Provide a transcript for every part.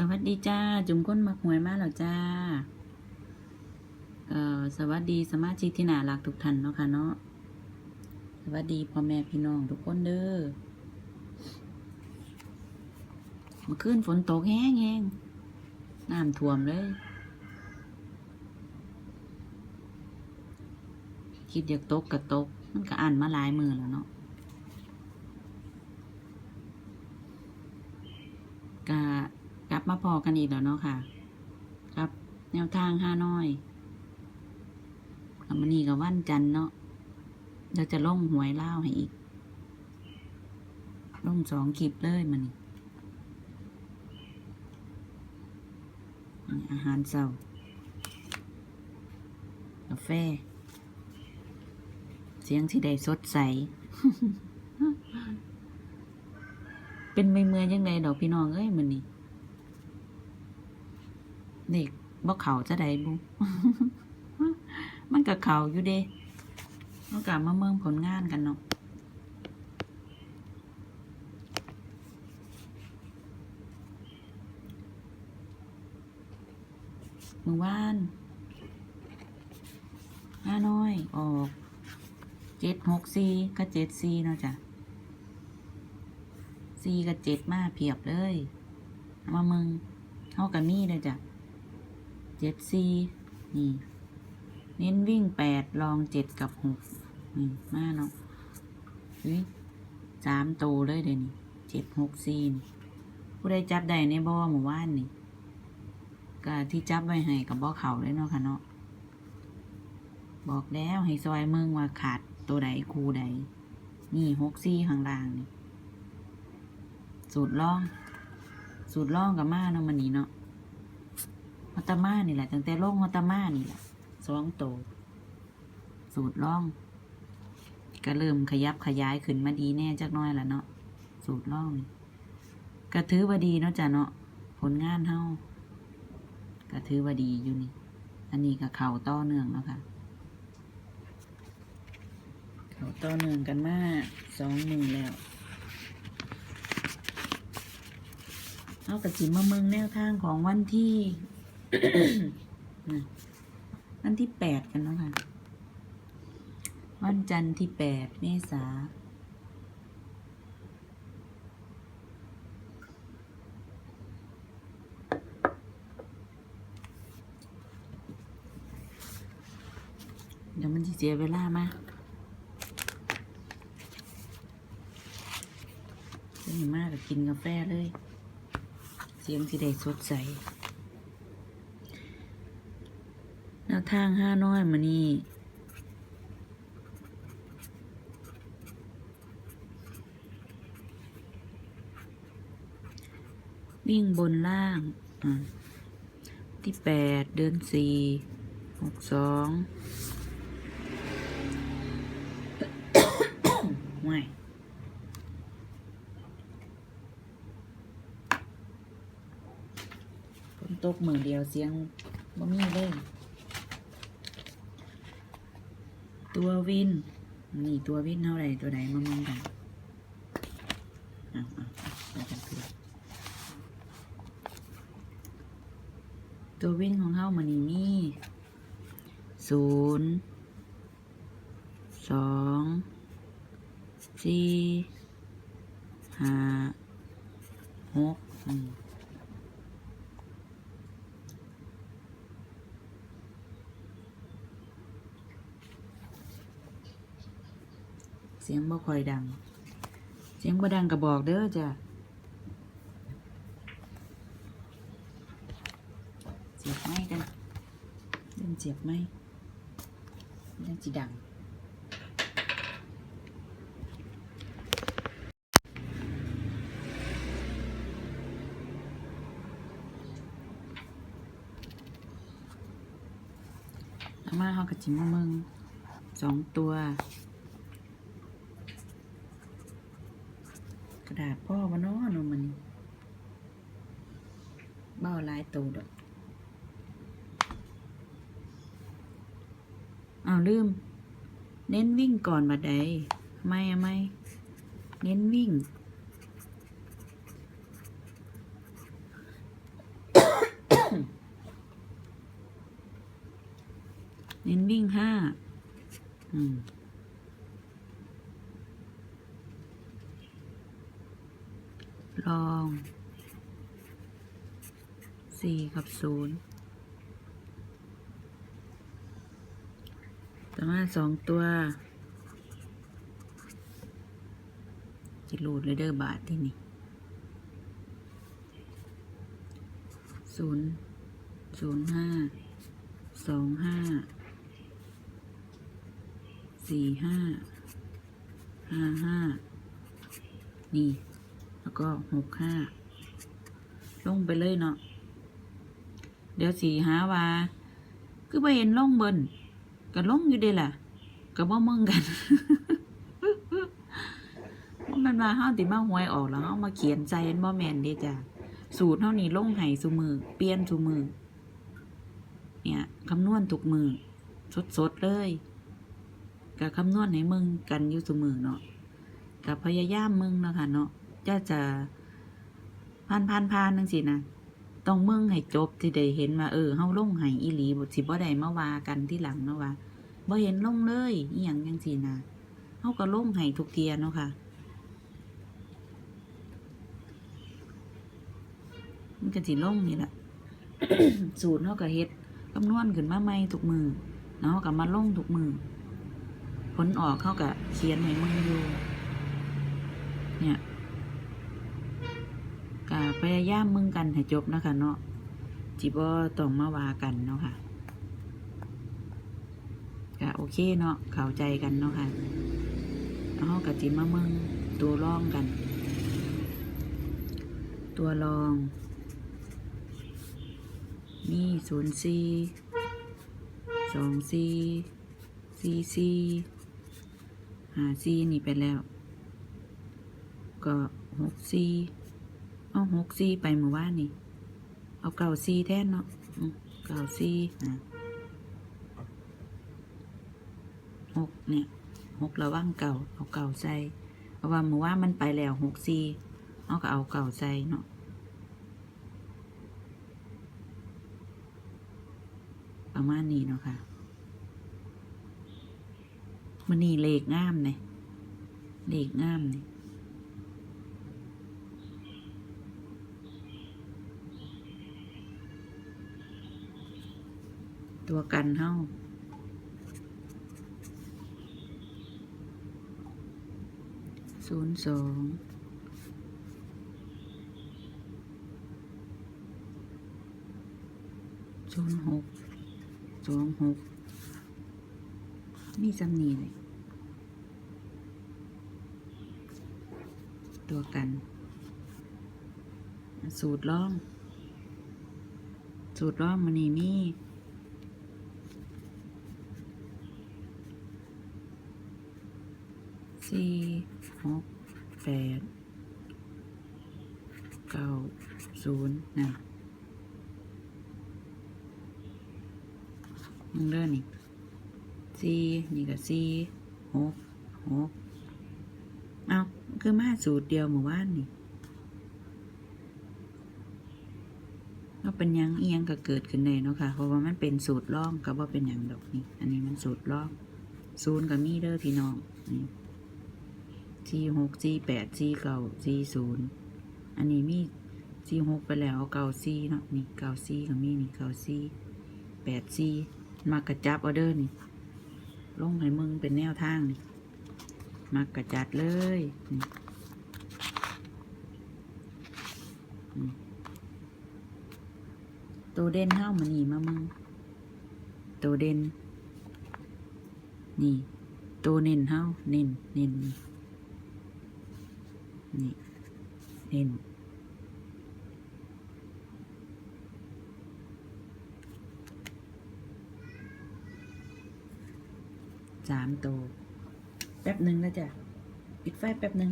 สวัสดีจ้า จุ่มก้นมักหวยมาแล้วจ้า เอ่อสวัสดีสมาชิกที่น่ารักทุกท่านเนาะค่ะเนาะสวัสดีพ่อแม่พี่น้องทุกคนเด้อเมื่อคืนฝนตกแห้งแห้งน้ำท่วมเลย คิดอยากตกก็ตก มันก็อ่านมาหลายมือแล้วเนาะกะ กลับมาพอกันอีกแล้วเนาะค่ะ ครับ แนวทางห้าน้อยมันนี่กับวันจันเนาะเดี๋ยวจะล่งหวยเล่าให้อีกล่งสองคลิปเลยมันนี่อาหารเช้ากาแฟ เสียงที่ใดสดใส เป็นไม่เมื่อยยังไงดอกพี่น้องเอ้ยมันนี่ เด็กบ่เขาจะได้บุมันกับเขาอยู่เด้ต้องกลับมาเมืองผลงานกันเนาะมือว่านห้าน้อย ออกเจ็ดหกสี่ก็เจ็ดสี่เนาะจ้ะสี่กับเจ็ดมาเพียบเลยเอามามึงเท่ากับมีเลยจ้ะ เจ็ดสี่นี่เน้นวิ่งแปดลองเจ็ดกับหกนี่มาเนาะอุ้ยสามโตวเลยเดี๋ยวนี้เจ็ดหกสี่นี่ผู้ใดจับได้ในบ่อหมู่บ้านนี่ก็ที่จับไว้ให้กับบ่อเขาเลยเนาะค่ะเนาะบอกแล้วให้ซอยเมืองว่าขาดตัวใดคูใด นี่หกสี่ข้างล่างนี่สูตรล่อง สูตรล่องกับมาเนาะมันนี้เนาะ อตามานี่แหละตั้งแต่ล่องอตามานี่แหละสองโต สูตรล่อง ก็เริ่มขยับขยายขึ้นมาดีแน่จักน้อยละเนาะสูตรล่องนี่ก็ถือว่าดีเนาะจ้ะเนาะผลงานเฮาก็ถือว่าดีอยู่นี่ อันนี้ก็เข่าต่อเนื่องแล้วค่ะเข่าต่อเนื่องกันมาสองมือแล้วเอากระจิมมาเมืองแนวทางของวันที่ วันที่แปดกันเนาะค่ะ วันจันทร์ที่แปดเมษาเดี๋ยวมันจะเสียเวลามาเสียมากกับกินกาแฟเลย เสียงสิได้สดใสแน วทางห้าน้อยมานี่วิ่งบนล่างอะที่แปดเดือนสี่หกสองไม่ฝนตกมือเดียวเสียงบ่มีเลย ตัววิน นี่ตัววินเท่าไรตัวไหนมามึงกันมันเพื่อตัววินของเฮามันนี่มีศูนย์สองสี่ห้าหกอืม เสียงบ่ค่อยดัง เสียงบ่ดังก็บอกเด้อจ้ะเสียบไม้กันเล่นเสียบไม้เล่นจีดังอามาเขากระจิมมาเมืองสองตัวาลืม เน้นวิ่งก่อนบาดใดไม่ไม่เน้นวิ่ง เน้นวิ่งห้าลองสี่กับศูนย์ ต่อมาสองตัวจิรูดเลยเดอร์บาทที่นี่ศูนย์ศูนย์ห้าสองห้าสี่ห้าห้าห้านี่ แล้วก็หกห้าลงไปเลยเนาะเดี๋ยวสี่หาว่า คือไปเห็นล่องเบิน ก็ลงอยู่เดีล่ะก็บ่มึงกันว่ามันมาเฮาติมาหวยออกแล้วเฮามาเขียนใจเห็นบ่แม่นเด้จ้ะสูตรเฮานี่ลงไห้ซุมือเปลี่ยนซุมือเนี่ยคำนวณทุกมือสดๆเลยก็คำนวณให้มึงกันอยู่ซุมือเนาะกับพยายามมึงเนาะค่ะเนาะจะจะผ่านผ่านผ่านนั่งสินะ ต้องเมืองให้จบที่ได้เห็นว่าเออเฮาลงให้อีหลีบ่สิบ่ได้มาว่ากันที่หลังเนาะว่าบ่เห็นลงเลยอีหยังจังซี่นะเฮาก็ลงให้ทุกเทียเนาะค่ะมันก็สิลงนี่แหละสูตรเฮาก็เฮ็ดคำนวณขึ้นมาใหม่ทุกมือเนาะก็มาลงทุกมือผลออกเขาก็เขียนให้มึงอยู่เนี่ย พยายามมึงกันให้จบนะคะเนาะจิบ่ต้องมาว่ากันเนาะค่ะก็โอเคเนาะเข้าใจกันเนาะค่ะเอากับจิมามึงตัวรองกัน ตัวรองมีศูนย์สี่สองสี่สี่สี่หาสี่นี่ไปแล้ว ก็หกสี่ เอาหกสี่ไปเมื่อวานนี่ เอาเก่าสี่แทนเนาะเก่าสี่นะหกเนี่ยหกระว่างเก่า เอาเก่าใส่เพราะว่าเมื่อวานมันไปแล้วหกสี่เอาก็เอาเก่าใส่เนาะประมาณนี้เนาะค่ะมันนี่เลขงามเนี่ยเลขงามเนี่ย ตัวกันเฮ้าศูนย์สองศูนย์หกสองหกมีจำนีเลยตัวกัน สูตรล่อง สูตรล่องมันนี่มี สี่หกแปดเก้าศูนย์นะมึงเด้อนี่สี่นี่ก็สี่หกหกเอาคือมาสูตรเดียวหมู่บ้านนี่ก็เป็นยังเอียงก็เกิดขึ้นเลยเนาะค่ะ เพราะว่ามันเป็นสูตรล่องก็ว่าเป็นอย่างดอกนี่ อันนี้มันสูตรล่อง ศูนย์กับมีเด้อพี่น้องนี่ สี่หกสี่แปดสี่เก้าสี่ศูนย์อันนี้มีสี่หกไปแล้วเอาเก้าสี่เนาะนี่เก้าสี่ก็มีนี่เก้าสี่แปดสี่มากระจับเอาเดอร์นี่ลงให้มึงเป็นแนวทางนี่มากระจัดเลยนี่ตัวเด่นเฮ้ามันนี่มามึงตัวเด่นนี่ตัวเน้นเฮ้าเน้นเน้นนนี่ เห็นสามตัว แป๊บหนึ่งนะจ๊ะ ปิดไฟแป๊บหนึ่ง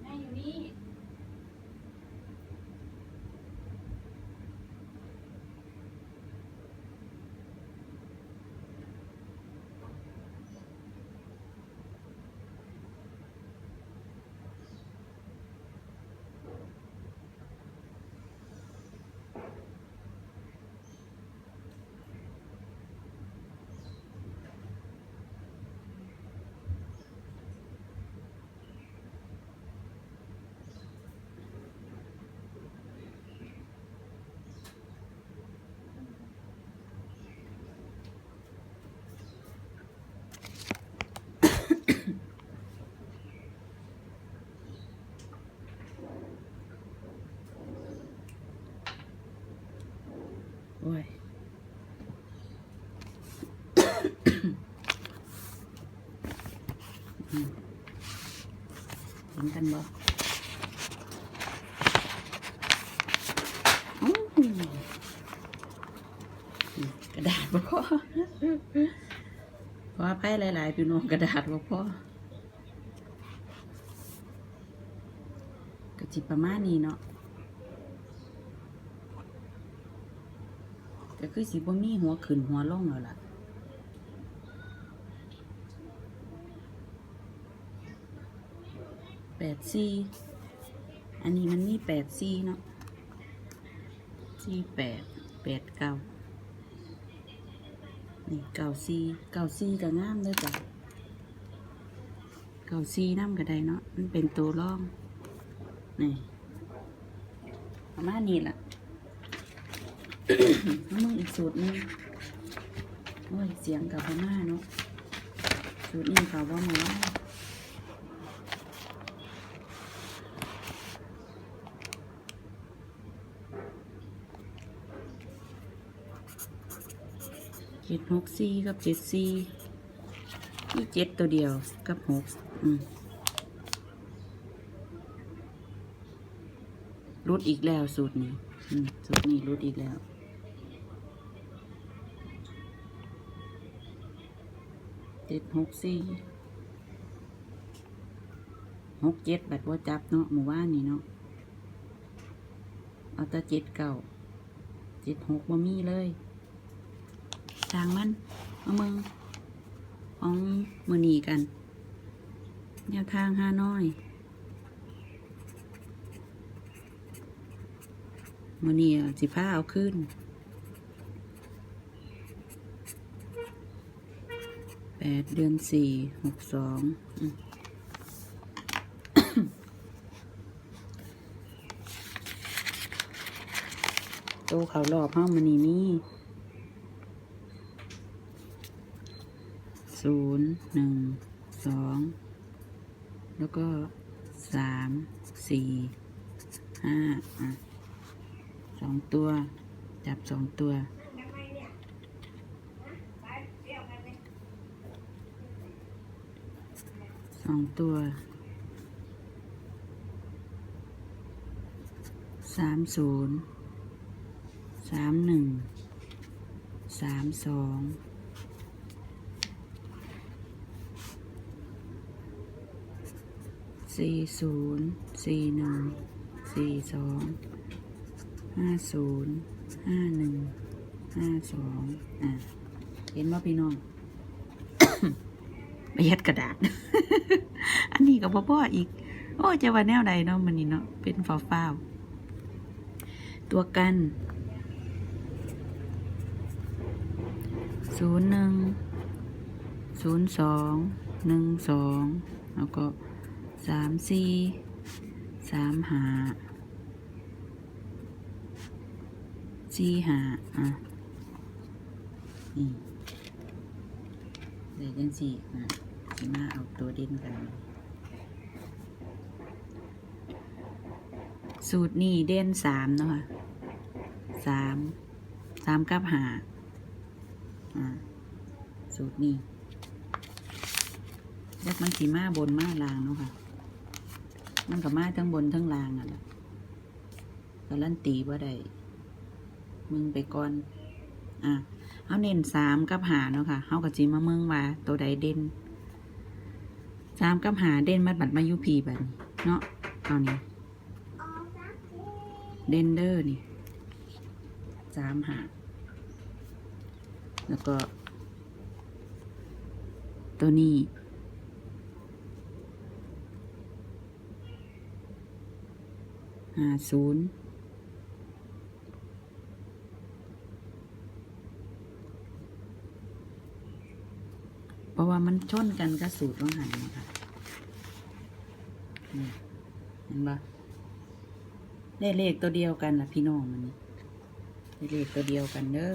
แม่อยู่นี่ โอ้ย อืม เห็นกันบ่อู้หูนี่กระดาษบ่พอเพราะว่าไพ่หลาย ๆ พี่น้องกระดาษบ่พอกระจิประมาณนี้เนาะก็คือสิบ่มีหัวขึ้นหัวลงแล้วล่ะ แปดสี่อันนี้มันมีแปดสี่เนาะสี่แปดแปดเก้านี่เก้าสี่เก้าสี่ก็งามเลยจ้ะเก้าสี่น้ำก็ได้เนาะมันเป็นตัวร่องนี่ประมาณนี้ล่ะแล้วมึงอีกสูตรนึงโอ้ยเสียงกับพม่าเนาะสูตรนี้เขาว่ามาว่า จ็ดหกสี่กับเจ็ดสี่นี่เจ็ดตัวเดียวกับหกอืมรุดอีกแล้วสูตรนี้อืมสูตรนี้รุดอีกแล้วเจ็ดหกสี่หกเจ็ดแบัดว่าจับเนาะหมู่บ้านนี่เนาะเอาแต่เจ็ดเก่าเจ็ดหกบ่มีเลย ทางมันเอามึงของมือนีกัน แนวทางห้าน้อยมือนีสิผ้าเอาขึ้นแปดเดือนสี่หกสองโตเขารอบห้องมันนี่นี่ ศูนย์หนึ่งสองแล้วก็สามสี่ห้าสองตัว จับสองตัวสองตัวสามศูนย์สามหนึ่งสามสอง สี่ศูนย์สี่หนึ่งสี่สองห้าศูนย์ห้าหนึ่งห้าสองอะเห็นว่าพี่น้องประหยัดกระดาษ อันนี้ก็บ่พออีก โอ้จะว่าแนวใดเนาะมันนี่เนาะเป็นฟ้าฟ้าตัวกันศูนย์หนึ่งศูนย์สองหนึ่งสองแล้วก็ สามสี่สามหาสี่หาอะนี่เดี๋ยวจังสี่อะสิมาเอาตัวเด่นกันสูตรนี่เด่นสามเนาะค่ะสามสามกับหาอ่าสูตรนี่ยักมันสีมาบนมาลางเนาะค่ะ มันก็มาทั้งบนทั้งล่างอะละการันตีว่าได้มึงไปก่อน อะเอาเน้นสามกับหาเนาะค่ะเฮากับจีมาเมืองว่าตัวใดเด่นสามกับหาเด่นมาบัดมายุพีแบบนี้เนาะเอานี่เดนเดอร์นี่สามหาแล้วก็ ตัวนี้ ห้าศูนย์เพราะว่ามันชนกันกับสูตรต้องหันนะคะเห็นปะได้เลขตัวเดียวกันล่ะพี่น้องมันนี่ได้เลขตัวเดียวกันเด้อ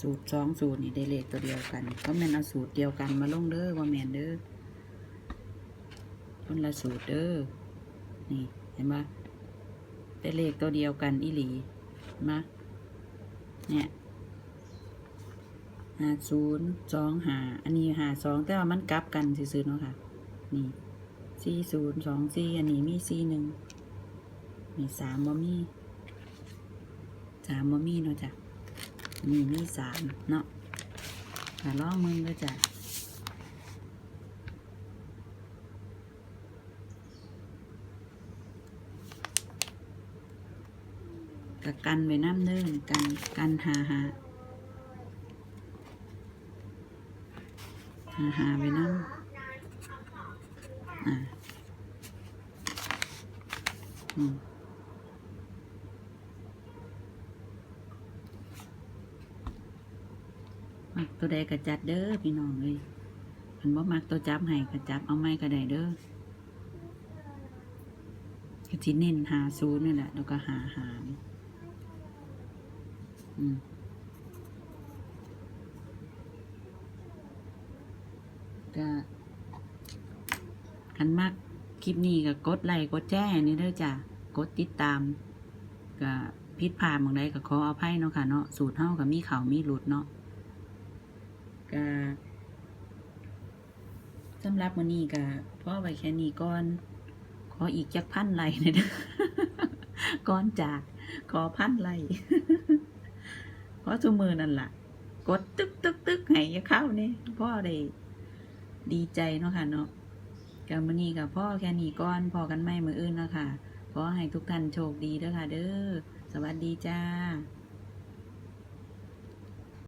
สูตรสองสูตรนี่ได้เลขตัวเดียวกันก็แมนเอาสูตรเดียวกันมาลงเด้อว่าแมนเด้อคนละสูตรเด้อนี่เห็นปะ แต่เลขตัวเดียวกันอีหลีมาเนี่ยหาศูนย์สองหาอันนี้หาสองแต่ว่ามันกลับกันซื่อๆเนาะค่ะ นี่สี่ศูนย์สองสี่อันนี้มีสี่หนึ่งมีสามบ่มีสามบ่มีเนาะจ้ะนี่มีสามเนาะค่ะลองมึงเลยจ้ะ กับกันไว้น้ำเนิ่นกันกันหาหาหาหาไว้น้ำอ่าอืมมักตัวใดกระจัดเด้อพี่น้องเลยมันบ่มักตัวจับให้กระจับเอาไม้กระไดเด้อก็ที่เน้นหาศูนนี่แหละแล้วก็หาหานี่อืม ก็คันมากคลิปนี้ก็กดไลค์กดแจ้งนี่เด้อจ้ะกดติดตามก็พิดพลาดหมองใดก็ขออภัยเนาะค่ะเนาะสูตรเฮาก็มีเข่ามีหลุดเนาะก็สำหรับมื้อนี้ก็พ่อไว้แค่นี้ก่อน ขออีกจักพันไลค์นะเด้อก่อนจากขอพันไลค์ เพราะทุมือนั่นล่ะ กดตึกตึกตึกให้เข้าเนี่ยพ่อได้ดีใจเนาะค่ะเนาะกับมือนี้กับพ่อแค่นี้ก้อนพอกันไม่มืออื่นเนาะค่ะขอให้ทุกท่านโชคดีเด้อค่ะ เด้อสวัสดีจ้า